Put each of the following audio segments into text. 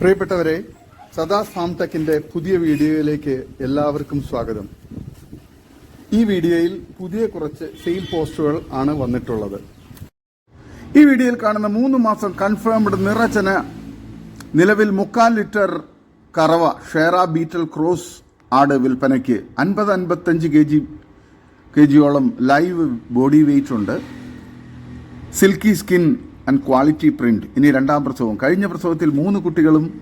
പ്രിയപ്പെട്ടവരെ സദാ സാംടെക്കിന്റെ പുതിയ വീഡിയോയിലേക്ക് എല്ലാവർക്കും സ്വാഗതം. ഈ വീഡിയോയിൽ പുതിയ കുറച്ച് സെയിൽ പോസ്റ്റുകൾ ആണ് വന്നിട്ടുള്ളത്. ഈ വീഡിയോയിൽ കാണുന്ന മൂന്ന് മാസം കൺഫേംഡ് നിറച്ചന നിലവിൽ മുക്കാൽ ലിറ്റർ കറവ ഷേറ ബീറ്റൽ ക്രോസ് ആട് വിൽപ്പനയ്ക്ക് അൻപത് അൻപത്തഞ്ച് കെ ജി കെ ജിയോളം ലൈവ് ബോഡി വെയിറ്റ് ഉണ്ട്. Silky skin and quality print. ഇനി രണ്ടാം പ്രസവം. കഴിഞ്ഞ പ്രസവത്തിൽ മൂന്ന് കുട്ടികളും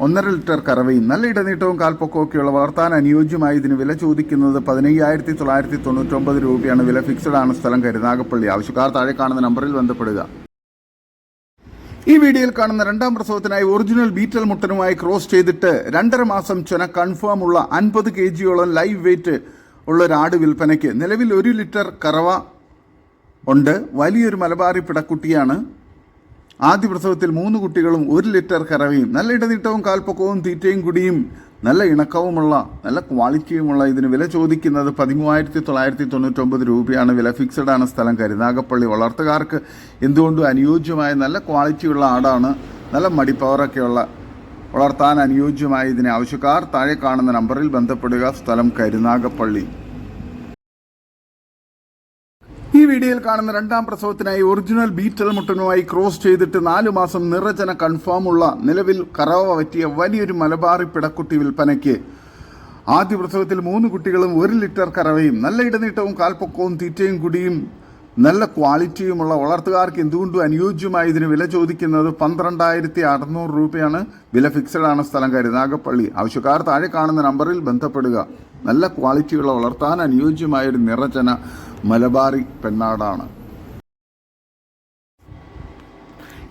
ഒന്നര ലിറ്റർ കറവയും നല്ല ഇടനീട്ടവും കാൽപ്പൊക്കവും ഒക്കെയുള്ള വളർത്താൻ അനുയോജ്യമായ ഇതിന് വില ചോദിക്കുന്നത് പതിനയ്യായിരത്തി തൊള്ളായിരത്തി തൊണ്ണൂറ്റൊമ്പത് രൂപയാണ്. വില ഫിക്സഡ് ആണ്. സ്ഥലം കരുനാഗപ്പള്ളി. ആവശ്യക്കാർ താഴെ കാണുന്ന നമ്പറിൽ ബന്ധപ്പെടുക. ഈ വീഡിയോയിൽ കാണുന്ന രണ്ടാം പ്രസവത്തിനായി ഒറിജിനൽ ബീറ്റൽ മുട്ടനുമായി ക്രോസ് ചെയ്തിട്ട് രണ്ടര മാസം ചുന കൺഫേം ഉള്ള അൻപത് കെ ജിയോളം ലൈവ് വെയിറ്റ് ഉള്ള ഒരു ആട് വിൽപ്പനയ്ക്ക് നിലവിൽ ഒരു ലിറ്റർ കറവ ഉണ്ട്. വലിയൊരു മലബാറി പിടക്കുട്ടിയാണ്. ആദ്യ പ്രസവത്തിൽ മൂന്ന് കുട്ടികളും ഒരു ലിറ്റർ കറവയും. നല്ല ഇടനീട്ടവും കാൽപ്പൊക്കവും തീറ്റയും കുടിയും നല്ല ഇണക്കവുമുള്ള നല്ല ക്വാളിറ്റിയുമുള്ള ഇതിന് വില ചോദിക്കുന്നത് പതിമൂവായിരത്തി തൊള്ളായിരത്തി തൊണ്ണൂറ്റൊമ്പത് രൂപയാണ്. വില ഫിക്സഡ് ആണ് സ്ഥലം. കരുനാഗപ്പള്ളി വളർത്തുകാർക്ക് എന്തുകൊണ്ടും അനുയോജ്യമായ നല്ല ക്വാളിറ്റിയുള്ള ആടാണ്. നല്ല മടിപ്പവറൊക്കെയുള്ള വളർത്താൻ അനുയോജ്യമായ ഇതിനെ ആവശ്യക്കാർ താഴെ കാണുന്ന നമ്പറിൽ ബന്ധപ്പെടുക. സ്ഥലം കരുനാഗപ്പള്ളി. ഈ വീഡിയോയിൽ കാണുന്ന രണ്ടാം പ്രസവത്തിനായി ഒറിജിനൽ ബീറ്റൽ മുട്ടനുമായി ക്രോസ് ചെയ്തിട്ട് നാലു മാസം നിറചന കൺഫേം ഉള്ള നിലവിൽ കറവ പറ്റിയ വലിയൊരു മലബാറി പിടക്കുട്ടി വിൽപ്പനയ്ക്ക്. ആദ്യ പ്രസവത്തിൽ മൂന്ന് കുട്ടികളും ഒരു ലിറ്റർ കറവയും നല്ല ഇടനീട്ടവും കാൽപ്പൊക്കവും തീറ്റയും കുടിയും നല്ല ക്വാളിറ്റിയുമുള്ള വളർത്തുകാർക്ക് എന്തുകൊണ്ടും അനുയോജ്യമായി ഇതിന് വില ചോദിക്കുന്നത് പന്ത്രണ്ടായിരത്തി അറുന്നൂറ് രൂപയാണ്. വില ഫിക്സഡാണ് സ്ഥലം കരുനാഗപ്പള്ളി ആവശ്യക്കാർ താഴെ കാണുന്ന നമ്പറിൽ ബന്ധപ്പെടുക. നല്ല ക്വാളിറ്റിയുള്ള വളർത്താൻ അനുയോജ്യമായൊരു നിറചന മലബാറി പെണ്ണാടാണ്.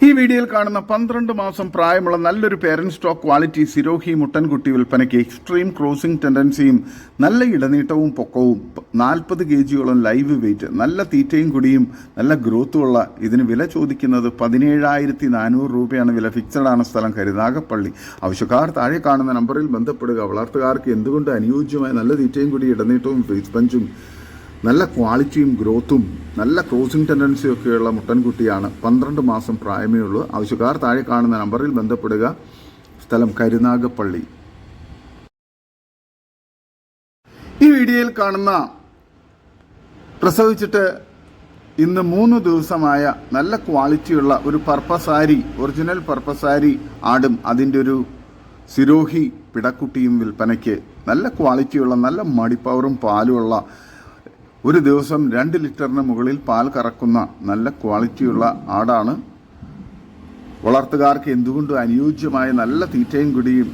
ഈ വീഡിയോയിൽ കാണുന്ന പന്ത്രണ്ട് മാസം പ്രായമുള്ള നല്ലൊരു പേരന്റ് സ്റ്റോക്ക് ക്വാളിറ്റി സിരോഹി മുട്ടൻകുട്ടി വിൽപ്പനയ്ക്ക് എക്സ്ട്രീം ക്രോസിംഗ് ടെൻഡൻസിയും നല്ല ഇടനീട്ടവും പൊക്കവും. നാൽപ്പത് കെ ജിയോളം ലൈവ് വെയിറ്റ് നല്ല തീറ്റയും കുടിയും നല്ല ഗ്രോത്തുമുള്ള ഇതിന് വില ചോദിക്കുന്നത് പതിനേഴായിരത്തി നാനൂറ് രൂപയാണ്. വില ഫിക്സഡ് ആണ് സ്ഥലം കരുനാഗപ്പള്ളി ആവശ്യക്കാർ താഴെ കാണുന്ന നമ്പറിൽ ബന്ധപ്പെടുക. വളർത്തുകാർക്ക് എന്തുകൊണ്ട് അനുയോജ്യമായ നല്ല തീറ്റയും കുടി ഇടനീട്ടവും ഫേസ് പഞ്ചും നല്ല ക്വാളിറ്റിയും ഗ്രോത്തും നല്ല ക്രോസിംഗ് ടെൻഡൻസിയും ഒക്കെയുള്ള മുട്ടൻകുട്ടിയാണ്. പന്ത്രണ്ട് മാസം പ്രായമേ ഉള്ളൂ. ആവശ്യക്കാർ താഴെ കാണുന്ന നമ്പറിൽ ബന്ധപ്പെടുക. സ്ഥലം കരുനാഗപ്പള്ളി. ഈ വീഡിയോയിൽ കാണുന്ന പ്രസവിച്ചിട്ട് ഇന്ന് മൂന്ന് ദിവസമായ നല്ല ക്വാളിറ്റിയുള്ള ഒരു പർപ്പസാരി ഒറിജിനൽ പർപ്പസാരി ആടും അതിന്റെ ഒരു സിരോഹി പിടക്കുട്ടിയും വിൽപ്പനയ്ക്ക്. നല്ല ക്വാളിറ്റിയുള്ള നല്ല മടിപ്പവറും പാലുമുള്ള ഒരു ദിവസം രണ്ട് ലിറ്ററിന് മുകളിൽ പാൽ കറക്കുന്ന നല്ല ക്വാളിറ്റിയുള്ള ആടാണ്. വളർത്തുകാർക്ക് എന്തുകൊണ്ടും അനുയോജ്യമായ നല്ല തീറ്റയും കുടിയും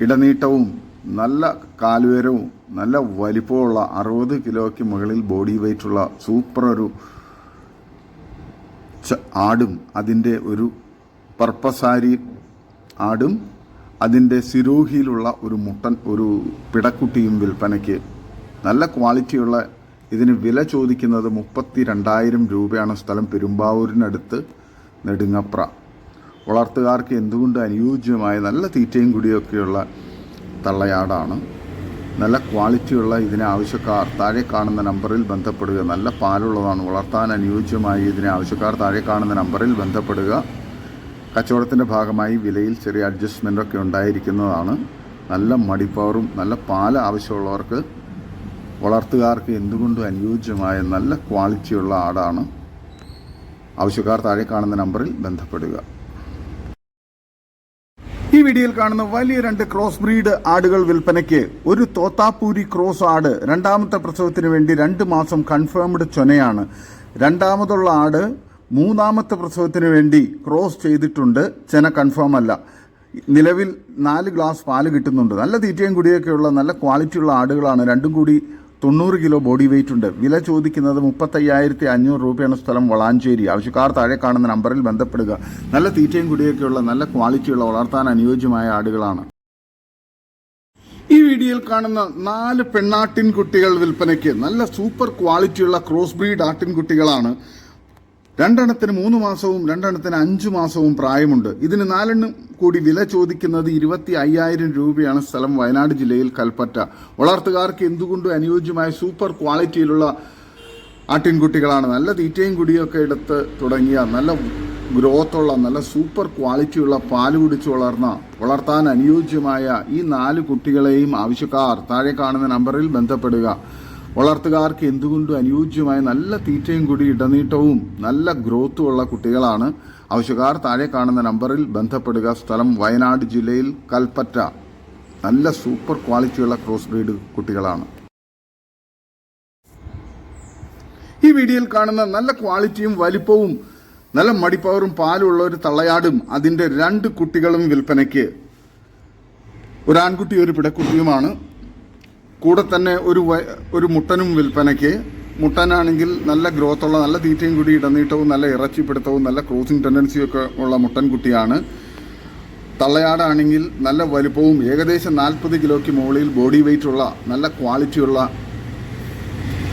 ഇടനീട്ടവും നല്ല കാലുയരവും നല്ല വലിപ്പമുള്ള അറുപത് കിലോയ്ക്ക് മുകളിൽ ബോഡി വെയിറ്റുള്ള സൂപ്പർ ഒരു ആടും അതിന്റെ ഒരു പർപ്പസാരി ആടും അതിന്റെ സിരോഹിയിലുള്ള ഒരു മുട്ടൻ ഒരു പിടക്കുട്ടിയും വിൽപ്പനയ്ക്ക് നല്ല ക്വാളിറ്റിയുള്ള ഇതിന് വില ചോദിക്കുന്നത് മുപ്പത്തി രണ്ടായിരം രൂപയാണ് സ്ഥലം പെരുമ്പാവൂരിനടുത്ത് നെടുങ്ങപ്ര. വളർത്തുകാർക്ക് എന്തുകൊണ്ട് അനുയോജ്യമായ നല്ല തീറ്റയും കുടിയൊക്കെയുള്ള തള്ളയാടാണ്? നല്ല ക്വാളിറ്റിയുള്ള ഇതിനെ ആവശ്യക്കാർ താഴെ കാണുന്ന നമ്പറിൽ ബന്ധപ്പെടുക. നല്ല പാലുള്ളതാണ് വളർത്താൻ അനുയോജ്യമായി ഇതിനെ ആവശ്യക്കാർ താഴെ കാണുന്ന നമ്പറിൽ ബന്ധപ്പെടുക. കച്ചവടത്തിന്റെ ഭാഗമായി വിലയിൽ ചെറിയ അഡ്ജസ്റ്റ്മെന്റൊക്കെ ഉണ്ടായിരിക്കുന്നതാണ്. നല്ല മടിപ്പവറും നല്ല പാൽ ആവശ്യമുള്ളവർക്ക് വളർത്തുകാർക്ക് എന്തുകൊണ്ടും അനുയോജ്യമായ നല്ല ക്വാളിറ്റിയുള്ള ആടാണ്. ആവശ്യക്കാർ താഴെ കാണുന്ന നമ്പറിൽ ബന്ധപ്പെടുക. ഈ വീഡിയോയിൽ കാണുന്ന വലിയ രണ്ട് ക്രോസ് ബ്രീഡ് ആടുകൾ വിൽപ്പനയ്ക്ക് ഒരു തോത്താപ്പൂരി ക്രോസ് ആട് രണ്ടാമത്തെ പ്രസവത്തിന് വേണ്ടി രണ്ട് മാസം കൺഫേംഡ് ചൊനയാണ്. രണ്ടാമതുള്ള ആട് മൂന്നാമത്തെ പ്രസവത്തിന് വേണ്ടി ക്രോസ് ചെയ്തിട്ടുണ്ട്. ചെന കൺഫേം അല്ല. നിലവിൽ നാല് ഗ്ലാസ് പാൽ കിട്ടുന്നുണ്ട്. നല്ല തീറ്റയും കുടിയൊക്കെയുള്ള നല്ല ക്വാളിറ്റിയുള്ള ആടുകളാണ്. രണ്ടും കൂടി തൊണ്ണൂറ് കിലോ ബോഡി വെയിറ്റ് ഉണ്ട്. വില ചോദിക്കുന്നത് മുപ്പത്തയ്യായിരത്തി അഞ്ഞൂറ് രൂപയാണ് സ്ഥലം വളാഞ്ചേരി. ആവശ്യക്കാർ താഴെ കാണുന്ന നമ്പറിൽ ബന്ധപ്പെടുക. നല്ല തീറ്റയും കുടിയൊക്കെയുള്ള നല്ല ക്വാളിറ്റിയുള്ള വളർത്താൻ അനുയോജ്യമായ ആടുകളാണ്. ഈ വീഡിയോയിൽ കാണുന്ന നാല് പെണ്ണാട്ടിൻ കുട്ടികൾ വിൽപ്പനയ്ക്ക് നല്ല സൂപ്പർ ക്വാളിറ്റിയുള്ള ക്രോസ് ബ്രീഡ് ആട്ടിൻകുട്ടികളാണ് രണ്ടെണ്ണത്തിന് മൂന്ന് മാസവും രണ്ടെണ്ണത്തിന് അഞ്ചു മാസവും പ്രായമുണ്ട്. ഇതിന് നാലെണ്ണം കൂടി വില ചോദിക്കുന്നത് ഇരുപത്തി അയ്യായിരം രൂപയാണ് സ്ഥലം വയനാട് ജില്ലയിൽ കൽപ്പറ്റ. വളർത്തുകാർക്ക് എന്തുകൊണ്ടും അനുയോജ്യമായ സൂപ്പർ ക്വാളിറ്റിയിലുള്ള ആട്ടിൻകുട്ടികളാണ്? നല്ല തീറ്റയും കുടിയൊക്കെ എടുത്ത് തുടങ്ങിയ നല്ല ഗ്രോത്തുള്ള നല്ല സൂപ്പർ ക്വാളിറ്റിയുള്ള പാൽ കുടിച്ച് വളർന്ന വളർത്താൻ അനുയോജ്യമായ ഈ നാല് കുട്ടികളെയും ആവശ്യക്കാർ താഴെ കാണുന്ന നമ്പറിൽ ബന്ധപ്പെടുക. വളർത്തുകാർക്ക് എന്തുകൊണ്ടും അനുയോജ്യമായ നല്ല തീറ്റയും കൂടി ഇടനീട്ടവും നല്ല ഗ്രോത്തും ഉള്ള കുട്ടികളാണ്. ആവശ്യക്കാർ താഴെ കാണുന്ന നമ്പറിൽ ബന്ധപ്പെടുക. സ്ഥലം വയനാട് ജില്ലയിൽ കൽപ്പറ്റ. നല്ല സൂപ്പർ ക്വാളിറ്റിയുള്ള ക്രോസ് ബ്രീഡ് കുട്ടികളാണ്. ഈ വീഡിയോയിൽ കാണുന്ന നല്ല ക്വാളിറ്റിയും വലിപ്പവും നല്ല മടിപ്പവറും പാലുള്ള ഒരു തള്ളയാടും അതിന്റെ രണ്ട് കുട്ടികളും വിൽപ്പനയ്ക്ക്. ഒരു ആൺകുട്ടി ഒരു പിടക്കുട്ടിയുമാണ് കൂടെ തന്നെ ഒരു ഒരു മുട്ടനും വിൽപ്പനയ്ക്ക്. മുട്ടനാണെങ്കിൽ നല്ല ഗ്രോത്തുള്ള നല്ല തീറ്റയും കൂടി ഇടനീട്ടവും നല്ല ഇറച്ചിപ്പിടുത്തവും നല്ല ക്രോസിംഗ് ടെൻഡൻസിയും ഒക്കെ ഉള്ള മുട്ടൻകുട്ടിയാണ് തള്ളയാടാണെങ്കിൽ നല്ല വലുപ്പവും ഏകദേശം നാൽപ്പത് കിലോയ്ക്ക് മുകളിൽ ബോഡി വെയിറ്റ് ഉള്ള നല്ല ക്വാളിറ്റിയുള്ള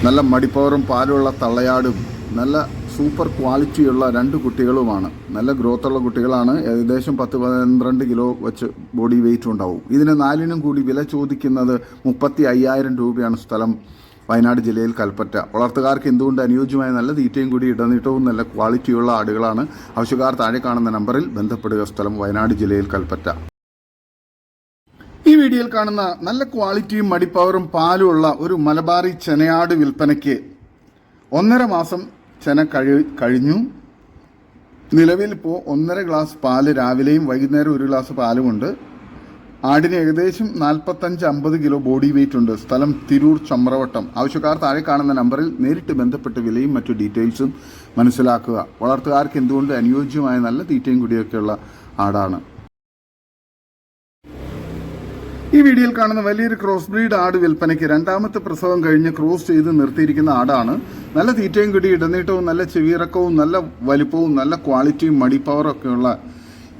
നല്ല മടിപ്പവറും പാലുള്ള തള്ളയാടും നല്ല സൂപ്പർ ക്വാളിറ്റിയുള്ള രണ്ട് കുട്ടികളുമാണ്. നല്ല ഗ്രോത്തുള്ള കുട്ടികളാണ്. ഏകദേശം പത്ത് പന്ത്രണ്ട് കിലോ വെച്ച് ബോഡി വെയിറ്റ് ഉണ്ടാവും. ഇതിന് നാലിനും കൂടി വില ചോദിക്കുന്നത് മുപ്പത്തി അയ്യായിരം രൂപയാണ് സ്ഥലം വയനാട് ജില്ലയിൽ കൽപ്പറ്റ. വളർത്തുകാർക്ക് എന്തുകൊണ്ട് അനുയോജ്യമായ നല്ല തീറ്റയും കൂടി ഇടനീട്ടവും നല്ല ക്വാളിറ്റിയുള്ള ആടുകളാണ്? ആവശ്യക്കാർ താഴെ കാണുന്ന നമ്പറിൽ ബന്ധപ്പെടുക. സ്ഥലം വയനാട് ജില്ലയിൽ കൽപ്പറ്റ. ഈ വീഡിയോയിൽ കാണുന്ന നല്ല ക്വാളിറ്റിയും മടിപ്പവറും പാലുമുള്ള ഒരു മലബാറി ചെനയാട് വിൽപ്പനയ്ക്ക് ഒന്നര മാസം ചെന കഴി കഴിഞ്ഞു. നിലവിൽ ഇപ്പോൾ ഒന്നര ഗ്ലാസ് പാൽ രാവിലെയും വൈകുന്നേരം ഒരു ഗ്ലാസ് പാലുമുണ്ട്. ആടിന് ഏകദേശം നാൽപ്പത്തഞ്ച് അമ്പത് കിലോ ബോഡി വെയിറ്റ് ഉണ്ട്. സ്ഥലം തിരൂർ ചമ്രവട്ടം. ആവശ്യക്കാർ താഴെ കാണുന്ന നമ്പറിൽ നേരിട്ട് ബന്ധപ്പെട്ട് വിലയും മറ്റു ഡീറ്റെയിൽസും മനസ്സിലാക്കുക. വളർത്തുകാർക്ക് എന്തുകൊണ്ട് അനുയോജ്യമായ നല്ല തീറ്റയും കൂടിയൊക്കെയുള്ള ആടാണ്. ഈ വീഡിയോയിൽ കാണുന്ന വലിയൊരു ക്രോസ് ബ്രീഡ് ആട് വിൽപ്പനയ്ക്ക് രണ്ടാമത്തെ പ്രസവം കഴിഞ്ഞ് ക്രോസ് ചെയ്ത് നിർത്തിയിരിക്കുന്ന ആടാണ്. നല്ല തീറ്റയും കിടി ഇടനീട്ടവും നല്ല ചെവിയിറക്കവും നല്ല വലിപ്പവും നല്ല ക്വാളിറ്റിയും മടിപ്പവറും ഒക്കെയുള്ള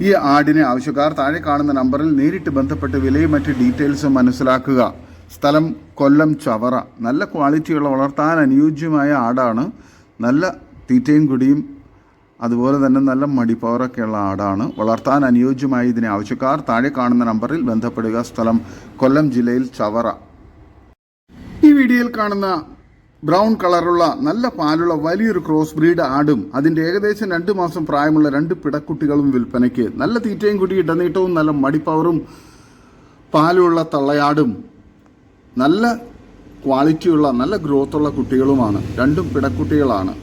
ഈ ആടിനെ ആവശ്യക്കാർ താഴെ കാണുന്ന നമ്പറിൽ നേരിട്ട് ബന്ധപ്പെട്ട് വിലയും മറ്റ് ഡീറ്റെയിൽസും മനസ്സിലാക്കുക. സ്ഥലം കൊല്ലം ചവറ. നല്ല ക്വാളിറ്റിയുള്ള വളർത്താൻ അനുയോജ്യമായ ആടാണ്. നല്ല തീറ്റയും കുടിയും അതുപോലെ തന്നെ നല്ല മടിപ്പവറൊക്കെയുള്ള ആടാണ്. വളർത്താൻ അനുയോജ്യമായ ഇതിനെ ആവശ്യക്കാർ താഴെ കാണുന്ന നമ്പറിൽ ബന്ധപ്പെടുക. സ്ഥലം കൊല്ലം ജില്ലയിൽ ചവറ. ഈ വീഡിയോയിൽ കാണുന്ന ബ്രൗൺ കളറുള്ള നല്ല പാലുള്ള വലിയൊരു ക്രോസ് ബ്രീഡ് ആടും അതിന്റെ ഏകദേശം രണ്ട് മാസം പ്രായമുള്ള രണ്ട് പിടക്കുട്ടികളും വിൽപ്പനയ്ക്ക്. നല്ല തീറ്റയും കുട്ടി ഇടനീട്ടവും നല്ല മടിപ്പവറും പാലുള്ള തള്ളയാടും. നല്ല ക്വാളിറ്റിയുള്ള നല്ല ഗ്രോത്തുള്ള കുട്ടികളുമാണ്. രണ്ടും പിടക്കുട്ടികളാണ്.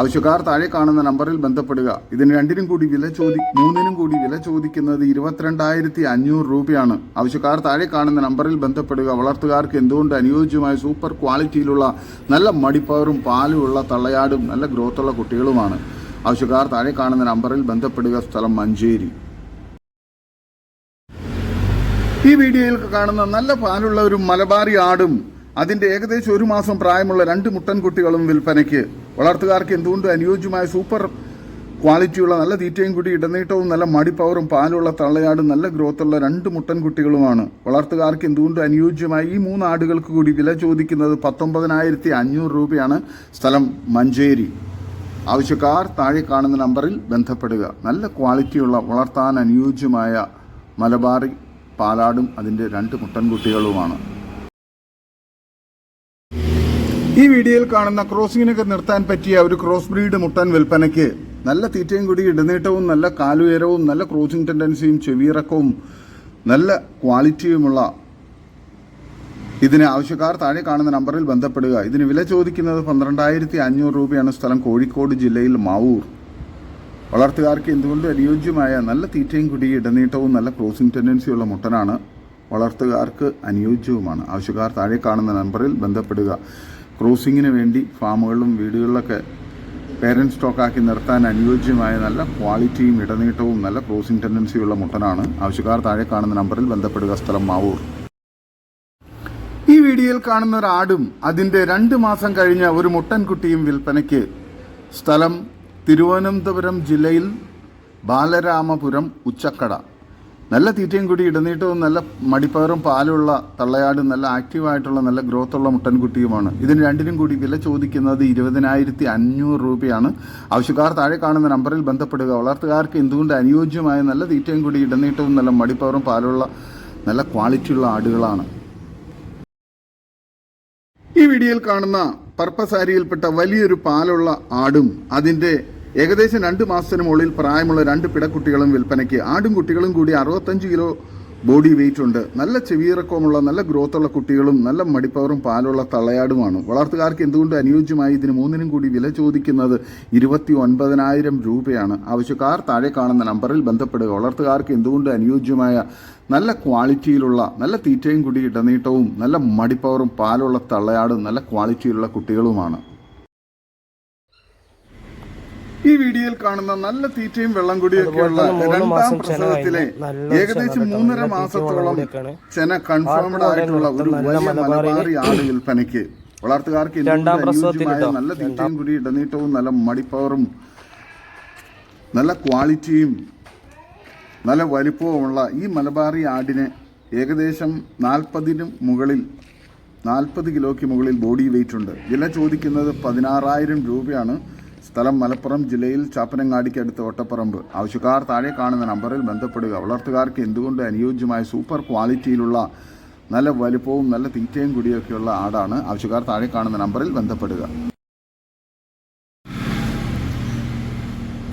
ആവശ്യക്കാർ താഴെ കാണുന്ന നമ്പറിൽ ബന്ധപ്പെടുക. ഇതിന് രണ്ടിനും കൂടി വില ചോദി മൂന്നിനും കൂടി വില ചോദിക്കുന്നത് ഇരുപത്തിരണ്ടായിരത്തി അഞ്ഞൂറ് രൂപയാണ്. ആവശ്യക്കാർ താഴെ കാണുന്ന നമ്പറിൽ ബന്ധപ്പെടുക. വളർത്തുകാർക്ക് എന്തുകൊണ്ട് അനുയോജ്യമായ സൂപ്പർ ക്വാളിറ്റിയിലുള്ള നല്ല മടിപ്പവറും പാലുമുള്ള തള്ളയാടും നല്ല ഗ്രോത്തുള്ള കുട്ടികളുമാണ്. ആവശ്യക്കാർ താഴെ കാണുന്ന നമ്പറിൽ ബന്ധപ്പെടുക. സ്ഥലം മഞ്ചേരി. ഈ വീഡിയോയിൽ കാണുന്ന നല്ല പാലുള്ള ഒരു മലബാറി ആടും അതിന്റെ ഏകദേശം ഒരു മാസം പ്രായമുള്ള രണ്ട് മുട്ടൻകുട്ടികളും വിൽപ്പനയ്ക്ക്. വളർത്തുകാർക്ക് എന്തുകൊണ്ട് അനുയോജ്യമായ സൂപ്പർ ക്വാളിറ്റിയുള്ള നല്ല തീറ്റയും കൂടി ഇടനീട്ടവും നല്ല മടിപ്പവറും പാലുള്ള തള്ളയാടും നല്ല ഗ്രോത്തുള്ള രണ്ട് മുട്ടൻ കുട്ടികളുമാണ്. വളർത്തുകാർക്ക് എന്തുകൊണ്ട് അനുയോജ്യമായി ഈ മൂന്ന് ആടുകൾക്ക് കൂടി വില ചോദിക്കുന്നത് പത്തൊമ്പതിനായിരത്തി അഞ്ഞൂറ് രൂപയാണ് സ്ഥലം മഞ്ചേരി. ആവശ്യക്കാർ താഴെ കാണുന്ന നമ്പറിൽ ബന്ധപ്പെടുക. നല്ല ക്വാളിറ്റിയുള്ള വളർത്താൻ അനുയോജ്യമായ മലബാറി പാലാടും അതിന്റെ രണ്ട് മുട്ടൻകുട്ടികളുമാണ് ഈ വീഡിയോയിൽ കാണുന്ന ക്രോസിങ്ങിനൊക്കെ നിർത്താൻ പറ്റിയ ഒരു ക്രോസ് ബ്രീഡ് മുട്ടൻ വിൽപ്പനയ്ക്ക് നല്ല തീറ്റയും കൂടി ഇടനീട്ടവും നല്ല കാലുയരവും നല്ല ക്രോസിംഗ് ടെൻഡൻസിയും ചെവിയിറക്കവും നല്ല ക്വാളിറ്റിയുമുള്ള ഇതിന് ആവശ്യക്കാർ താഴെ കാണുന്ന നമ്പറിൽ ബന്ധപ്പെടുക. ഇതിന് വില ചോദിക്കുന്നത് പന്ത്രണ്ടായിരത്തി അഞ്ഞൂറ് രൂപയാണ്. സ്ഥലം കോഴിക്കോട് ജില്ലയിൽ മാവൂർ. വളർത്തുകാർക്ക് എന്തുകൊണ്ട് അനുയോജ്യമായ നല്ല തീറ്റയും കുടി ഇടനീട്ടവും നല്ല ക്രോസിംഗ് ടെൻഡൻസിയുള്ള മുട്ടനാണ് വളർത്തുകാർക്ക് അനുയോജ്യവുമാണ്. ആവശ്യക്കാർ താഴെ കാണുന്ന നമ്പറിൽ ബന്ധപ്പെടുക. ക്രോസിങ്ങിന് വേണ്ടി ഫാമുകളിലും വീടുകളിലൊക്കെ പേരന്റ് സ്റ്റോക്കാക്കി നിർത്താൻ അനുയോജ്യമായ നല്ല ക്വാളിറ്റിയും ഇടനീട്ടവും നല്ല ക്രോസിംഗ് ടെൻഡൻസിയുള്ള മുട്ടനാണ്. ആവശ്യക്കാർ താഴെ കാണുന്ന നമ്പറിൽ ബന്ധപ്പെടുക. സ്ഥലം മാവൂർ. ഈ വീഡിയോയിൽ കാണുന്ന ഒരു ആടും അതിന്റെ രണ്ട് മാസം കഴിഞ്ഞ ഒരു മുട്ടൻകുട്ടിയും വിൽപ്പനയ്ക്ക് സ്ഥലം തിരുവനന്തപുരം ജില്ലയിൽ ബാലരാമപുരം ഉച്ചക്കട. നല്ല തീറ്റയും കൂടി ഇടനീട്ടവും നല്ല മടിപ്പയറും പാലുള്ള തള്ളയാടും നല്ല ആക്റ്റീവായിട്ടുള്ള നല്ല ഗ്രോത്ത് ഉള്ള മുട്ടൻകുട്ടിയുമാണ്. ഇതിന് രണ്ടിനും കൂടി വില ചോദിക്കുന്നത് ഇരുപതിനായിരത്തി അഞ്ഞൂറ് രൂപയാണ്. ആവശ്യക്കാർ താഴെ കാണുന്ന നമ്പറിൽ ബന്ധപ്പെടുക. വളർത്തുകാർക്ക് എന്തുകൊണ്ട് അനുയോജ്യമായ നല്ല തീറ്റയും കൂടി ഇടനീട്ടവും നല്ല മടിപ്പയറും പാലുള്ള നല്ല ക്വാളിറ്റിയുള്ള ആടുകളാണ്. ഈ വീഡിയോയിൽ കാണുന്ന പർപ്പസാരിയിൽപ്പെട്ട വലിയൊരു പാലുള്ള ആടും അതിന്റെ ഏകദേശം രണ്ട് മാസത്തിന് മുകളിൽ പ്രായമുള്ള രണ്ട് പിടക്കുട്ടികളും വിൽപ്പനയ്ക്ക്. ആടും കുട്ടികളും കൂടി അറുപത്തഞ്ച് കിലോ ബോഡി വെയിറ്റ് ഉണ്ട്. നല്ല ചെവിയിറക്കമുള്ള നല്ല ഗ്രോത്തുള്ള കുട്ടികളും നല്ല മടിപ്പവറും പാലുള്ള തള്ളയാടുമാണ്. വളർത്തുകാർക്ക് എന്തുകൊണ്ട് അനുയോജ്യമായി ഇതിന് മൂന്നിനും കൂടി വില ചോദിക്കുന്നത് ഇരുപത്തി ഒൻപതിനായിരം രൂപയാണ്. ആവശ്യക്കാർ താഴെ കാണുന്ന നമ്പറിൽ ബന്ധപ്പെടുക. വളർത്തുകാർക്ക് എന്തുകൊണ്ട് അനുയോജ്യമായ നല്ല ക്വാളിറ്റിയിലുള്ള നല്ല തീറ്റയും കൂടി ഇടനീട്ടവും നല്ല മടിപ്പവറും പാലുള്ള തള്ളയാടും നല്ല ക്വാളിറ്റിയിലുള്ള കുട്ടികളുമാണ്. ഈ വീഡിയോയിൽ കാണുന്ന നല്ല തീറ്റയും വെള്ളം കുടിയൊക്കെയുള്ള രണ്ടാം പ്രസവത്തിലെ ഏകദേശം മൂന്നര മാസത്തോളം ചെന കൺഫേംഡ് ആയിട്ടുള്ള ഒരു വലിയ മലബാറി ആണ് ആട് വിൽപ്പനയ്ക്ക്. വളർത്തുകാർക്ക് നല്ല തീറ്റയും കൂടി ഇടനീട്ടവും നല്ല മടിപ്പവറും നല്ല ക്വാളിറ്റിയും നല്ല വലിപ്പവുമുള്ള ഈ മലബാറി ആടിനെ ഏകദേശം നാൽപ്പതിനും മുകളിൽ നാൽപ്പത് കിലോയ്ക്ക് മുകളിൽ ബോഡി വെയിറ്റ് ഉണ്ട്. വില ചോദിക്കുന്നത് പതിനാറായിരം രൂപയാണ്. സ്ഥലം മലപ്പുറം ജില്ലയിൽ ചാപ്പനങ്ങാടിക്ക് അടുത്ത് ഒട്ടപ്പറമ്പ് ആവശ്യക്കാർ താഴെ കാണുന്ന നമ്പറിൽ ബന്ധപ്പെടുക. വളർത്തുകാർക്ക് എന്തുകൊണ്ട് അനുയോജ്യമായ സൂപ്പർ ക്വാളിറ്റിയിലുള്ള നല്ല വലുപ്പവും നല്ല തീറ്റയും കൂടിയൊക്കെയുള്ള ആടാണ്? ആവശ്യക്കാർ താഴെ കാണുന്ന നമ്പറിൽ ബന്ധപ്പെടുക.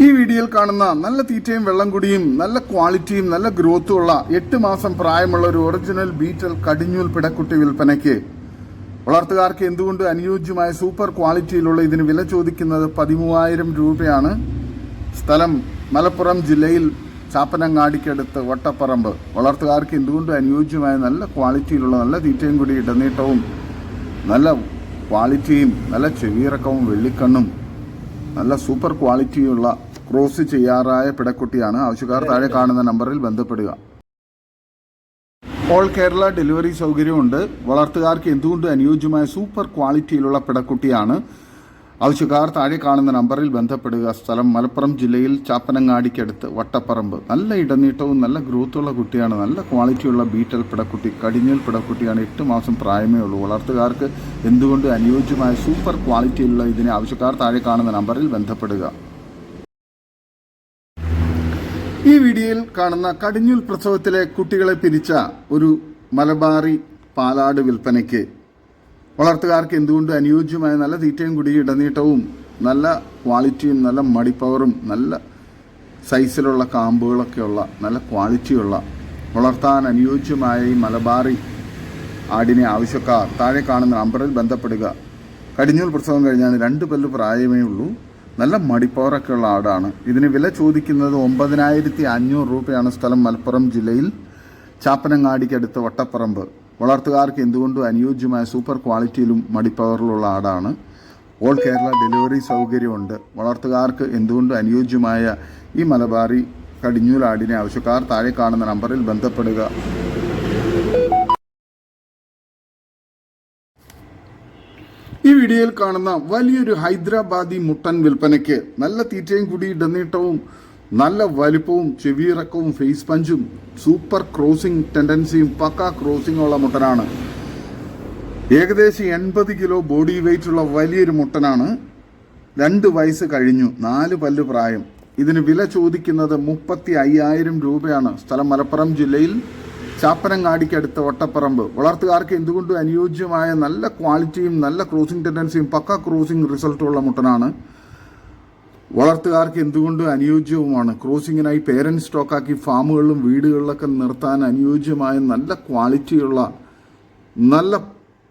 ഈ വീഡിയോയിൽ കാണുന്ന നല്ല തീറ്റയും വെള്ളം കുടിയും നല്ല ക്വാളിറ്റിയും നല്ല ഗ്രോത്തും ഉള്ള എട്ട് മാസം പ്രായമുള്ള ഒരു ഒറിജിനൽ ബീറ്റൽ കടിഞ്ഞൂൽ പിടക്കുട്ടി വിൽപ്പനയ്ക്ക് വളർത്തുകാർക്ക് എന്തുകൊണ്ട് അനുയോജ്യമായ സൂപ്പർ ക്വാളിറ്റിയിലുള്ള ഇതിന് വില ചോദിക്കുന്നത് പതിമൂവായിരം രൂപയാണ്? സ്ഥലം മലപ്പുറം ജില്ലയിൽ ചാപ്പനങ്ങാടിക്കടുത്ത് വട്ടപ്പറമ്പ്. വളർത്തുകാർക്ക് എന്തുകൊണ്ട് അനുയോജ്യമായ നല്ല ക്വാളിറ്റിയിലുള്ള നല്ല തീറ്റയും കൂടി ഇടനീട്ടവും നല്ല ക്വാളിറ്റിയും നല്ല ചെവിയിറക്കവും വെള്ളിക്കണ്ണും നല്ല സൂപ്പർ ക്വാളിറ്റിയുള്ള ക്രോസ് ചെയ്യാറായ പിടക്കുട്ടിയാണ് ആവശ്യക്കാർ. താഴെ കാണുന്ന നമ്പറിൽ ബന്ധപ്പെടുക. ഓൾ കേരള ഡെലിവറി സൗകര്യമുണ്ട്. വളർത്തുകാർക്ക് എന്തുകൊണ്ട് അനുയോജ്യമായ സൂപ്പർ ക്വാളിറ്റിയിലുള്ള പിടക്കുട്ടിയാണ്? ആവശ്യക്കാർ താഴെ കാണുന്ന നമ്പറിൽ ബന്ധപ്പെടുക. സ്ഥലം മലപ്പുറം ജില്ലയിൽ ചാപ്പനങ്ങാടിക്കടുത്ത് വട്ടപ്പറമ്പ്. നല്ല ഇടനീട്ടവും നല്ല ഗ്രോത്തുള്ള കുട്ടിയാണ്. നല്ല ക്വാളിറ്റിയുള്ള ബീറ്റൽ പിടക്കുട്ടി കടിഞ്ഞൽ പിടക്കുട്ടിയാണ്. എട്ട് മാസം പ്രായമേ ഉള്ളൂ. വളർത്തുകാർക്ക് എന്തുകൊണ്ട് അനുയോജ്യമായ സൂപ്പർ ക്വാളിറ്റിയിലുള്ള ഇതിനെ ആവശ്യക്കാർ താഴെ കാണുന്ന നമ്പറിൽ ബന്ധപ്പെടുക ഈ വീഡിയോയിൽ കാണുന്ന കടിഞ്ഞുൽ പ്രസവത്തിലെ കുട്ടികളെ പിരിച്ച ഒരു മലബാറി പാലാട് വിൽപ്പനയ്ക്ക്. വളർത്തുകാർക്ക് എന്തുകൊണ്ടും അനുയോജ്യമായ നല്ല തീറ്റയും കുടി ഇടനീട്ടവും നല്ല ക്വാളിറ്റിയും നല്ല മടിപ്പവറും നല്ല സൈസിലുള്ള കാമ്പുകളൊക്കെയുള്ള നല്ല ക്വാളിറ്റിയുള്ള വളർത്താൻ അനുയോജ്യമായ ഈ മലബാറി ആടിനെ ആവശ്യക്കാർ താഴെ കാണുന്ന നമ്പറിൽ ബന്ധപ്പെടുക. കടിഞ്ഞൂൽ പ്രസവം കഴിഞ്ഞാൽ രണ്ട് പല്ല് പ്രായമേ ഉള്ളൂ. നല്ല മടിപ്പവറൊക്കെ ഉള്ള ആടാണ്. ഇതിന് വില ചോദിക്കുന്നത് ഒമ്പതിനായിരത്തി അഞ്ഞൂറ് രൂപയാണ് സ്ഥലം മലപ്പുറം ജില്ലയിൽ ചാപ്പനങ്ങാടിക്കടുത്ത് വട്ടപ്പറമ്പ്. വളർത്തുകാർക്ക് എന്തുകൊണ്ടും അനുയോജ്യമായ സൂപ്പർ ക്വാളിറ്റിയിലും മടിപ്പവറിലുള്ള ആടാണ്. ഓൾ കേരള ഡെലിവറി സൗകര്യമുണ്ട്. വളർത്തുകാർക്ക് എന്തുകൊണ്ടും അനുയോജ്യമായ ഈ മലബാറി കടിഞ്ഞൂലാടിനെ ആവശ്യക്കാർ താഴെ കാണുന്ന നമ്പറിൽ ബന്ധപ്പെടുക. ഈ വീഡിയോയിൽ കാണുന്ന വലിയൊരു ഹൈദരാബാദി മുട്ടൻ വിൽപ്പനയ്ക്ക് നല്ല തീറ്റയും കൂടി ഇടനീട്ടവും നല്ല വലിപ്പവും ചെവിയിറക്കവും ഫേസ് പഞ്ചും സൂപ്പർ ക്രോസിംഗ് ടെൻഡൻസിയും പക്ക ക്രോസിംഗ് ഉള്ള മുട്ടനാണ്. ഏകദേശം എൺപത് കിലോ ബോഡി വെയിറ്റ് ഉള്ള വലിയൊരു മുട്ടനാണ്. രണ്ട് വയസ്സ് കഴിഞ്ഞു നാല് പല്ല് പ്രായം. ഇതിന് വില ചോദിക്കുന്നത് മുപ്പത്തി അയ്യായിരം രൂപയാണ്. സ്ഥലം മലപ്പുറം ജില്ലയിൽ. ചാപ്പനങ്ങാടിക്കടുത്ത ഒട്ടപ്പറമ്പ് വളർത്തുകാർക്ക് എന്തുകൊണ്ടും അനുയോജ്യമായ നല്ല ക്വാളിറ്റിയും നല്ല ക്രോസിംഗ് ടെൻഡൻസിയും പക്ക ക്രോസിംഗ് റിസൾട്ടുള്ള മുട്ടനാണ്. വളർത്തുകാർക്ക് എന്തുകൊണ്ടും അനുയോജ്യവുമാണ്. ക്രോസിങ്ങിനായി പേരന്റ് സ്റ്റോക്കാക്കി ഫാമുകളിലും വീടുകളിലൊക്കെ നിർത്താൻ അനുയോജ്യമായ നല്ല ക്വാളിറ്റിയുള്ള നല്ല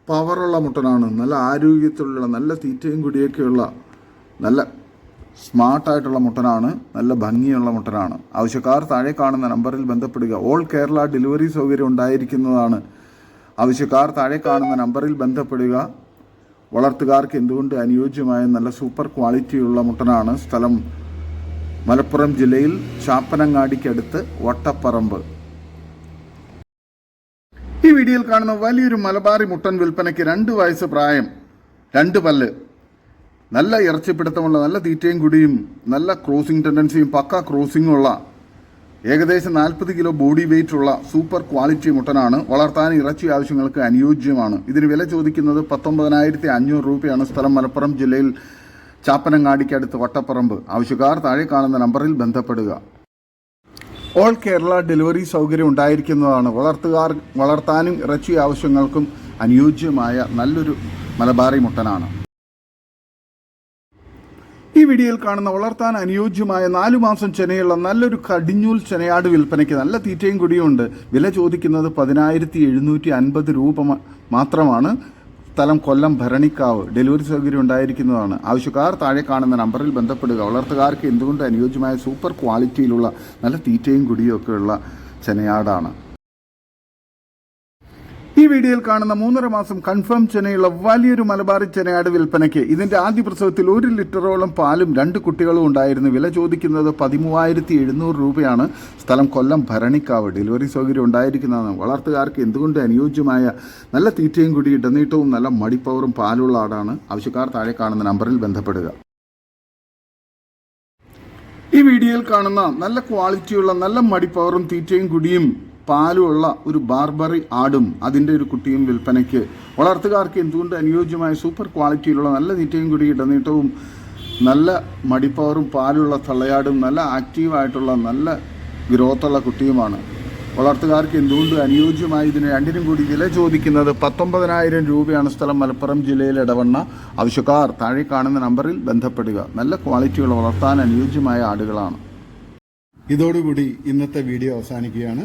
പവറുള്ള മുട്ടനാണ്. നല്ല ആരോഗ്യത്തിലുള്ള നല്ല തീറ്റയും കുടിയൊക്കെയുള്ള നല്ല സ്മാർട്ടായിട്ടുള്ള മുട്ടനാണ് നല്ല ഭംഗിയുള്ള മുട്ടനാണ്. ആവശ്യക്കാർ താഴെ കാണുന്ന നമ്പറിൽ ബന്ധപ്പെടുക. ഓൾ കേരള ഡെലിവറി സൗകര്യം ഉണ്ടായിരിക്കുന്നതാണ്. ആവശ്യക്കാർ താഴെ കാണുന്ന നമ്പറിൽ ബന്ധപ്പെടുക. വളർത്തുകാർക്ക് എന്തുകൊണ്ട് അനുയോജ്യമായ നല്ല സൂപ്പർ ക്വാളിറ്റിയുള്ള മുട്ടനാണ് സ്ഥലം? മലപ്പുറം ജില്ലയിൽ ചാപ്പനങ്ങാടിക്കടുത്ത് വട്ടപ്പറമ്പ്. ഈ വീഡിയോയിൽ കാണുന്ന വലിയൊരു മലബാറി മുട്ടൻ വിൽപ്പനയ്ക്ക് രണ്ട് വയസ്സ് പ്രായം രണ്ട് പല്ല്. നല്ല ഇറച്ചിപ്പിടുത്തമുള്ള നല്ല തീറ്റയും കുടിയും നല്ല ക്രോസിംഗ് ടെൻഡൻസിയും പക്ക ക്രോസിംഗും ഉള്ള ഏകദേശം നാൽപ്പത് കിലോ ബോഡി വെയിറ്റ് ഉള്ള സൂപ്പർ ക്വാളിറ്റി മുട്ടനാണ്. വളർത്താൻ ഇറച്ചി ആവശ്യങ്ങൾക്ക് അനുയോജ്യമാണ്. ഇതിന് വില ചോദിക്കുന്നത് പത്തൊമ്പതിനായിരത്തി അഞ്ഞൂറ് രൂപയാണ്. സ്ഥലം മലപ്പുറം ജില്ലയിൽ ചാപ്പനങ്ങാടിക്കടുത്ത് വട്ടപ്പറമ്പ്. ആവശ്യക്കാർ താഴെ കാണുന്ന നമ്പറിൽ ബന്ധപ്പെടുക. ഓൾ കേരള ഡെലിവറി സൗകര്യം ഉണ്ടായിരിക്കുന്നതാണ്. വളർത്തുകാർ വളർത്താനും ഇറച്ചി ആവശ്യങ്ങൾക്കും അനുയോജ്യമായ നല്ലൊരു മലബാറി മുട്ടനാണ്. ഈ വീഡിയോയിൽ കാണുന്ന വളർത്താൻ അനുയോജ്യമായ നാലു മാസം ചെനയുള്ള നല്ലൊരു കടിഞ്ഞൂൽ ചെനയാട് വിൽപ്പനയ്ക്ക് നല്ല തീറ്റയും കൂടിയുണ്ട് വില ചോദിക്കുന്നത് പതിനായിരത്തി എഴുന്നൂറ്റി അൻപത് രൂപ മാത്രമാണ്. സ്ഥലം കൊല്ലം ഭരണിക്കാവ്. ഡെലിവറി സൗകര്യം ഉണ്ടായിരിക്കുന്നതാണ്. ആവശ്യക്കാർ താഴെ കാണുന്ന നമ്പറിൽ ബന്ധപ്പെടുക. വളർത്തുകാർക്ക് എന്തുകൊണ്ട് അനുയോജ്യമായ സൂപ്പർ ക്വാളിറ്റിയിലുള്ള നല്ല തീറ്റയും കുടിയും ഒക്കെയുള്ള ചെനയാടാണ്. ഈ വീഡിയോയിൽ കാണുന്ന മൂന്നര മാസം കൺഫേം ചെനയുള്ള വലിയൊരു മലബാറി ചെനയാട് വിൽപ്പനയ്ക്ക് ഇതിന്റെ ആദ്യ പ്രസവത്തിൽ ഒരു ലിറ്ററോളം പാലും രണ്ട് കുട്ടികളും ഉണ്ടായിരുന്നു. വില ചോദിക്കുന്നത് പതിമൂവായിരത്തി എഴുന്നൂറ് രൂപയാണ്. സ്ഥലം കൊല്ലം ഭരണിക്കാവ്. ഡെലിവറി സൗകര്യം ഉണ്ടായിരിക്കുന്നതാണ്. വളർത്തുകാർക്ക് എന്തുകൊണ്ട് അനുയോജ്യമായ നല്ല തീറ്റയും കൂടി ഇടനീട്ടവും നല്ല മടിപ്പവറും പാലുള്ള ആടാണ്? ആവശ്യക്കാർ താഴെ കാണുന്ന നമ്പറിൽ ബന്ധപ്പെടുക. ഈ വീഡിയോയിൽ കാണുന്ന നല്ല ക്വാളിറ്റിയുള്ള നല്ല മടിപ്പവറും തീറ്റയും കുടിയും പാലുമുള്ള ഒരു ബാർബറി ആടും അതിന്റെ ഒരു കുട്ടിയും വിൽപ്പനയ്ക്ക്. വളർത്തുകാർക്ക് എന്തുകൊണ്ട് അനുയോജ്യമായ സൂപ്പർ ക്വാളിറ്റിയിലുള്ള നല്ല നീറ്റയും കൂടി ഇടനീട്ടവും നല്ല മടിപ്പവറും പാലുള്ള തള്ളയാടും നല്ല ആക്റ്റീവായിട്ടുള്ള നല്ല ഗ്രോത്തുള്ള കുട്ടിയുമാണ്. വളർത്തുകാർക്ക് എന്തുകൊണ്ട് അനുയോജ്യമായി ഇതിന് രണ്ടിനും കൂടി വില ചോദിക്കുന്നത് പത്തൊമ്പതിനായിരം രൂപയാണ് സ്ഥലം മലപ്പുറം ജില്ലയിൽ ഇടവണ്ണ ആവശ്യക്കാർ താഴെ കാണുന്ന നമ്പറിൽ ബന്ധപ്പെടുക. നല്ല ക്വാളിറ്റിയുള്ള വളർത്താൻ അനുയോജ്യമായ ആടുകളാണ്. ഇതോടുകൂടി ഇന്നത്തെ വീഡിയോ അവസാനിക്കുകയാണ്.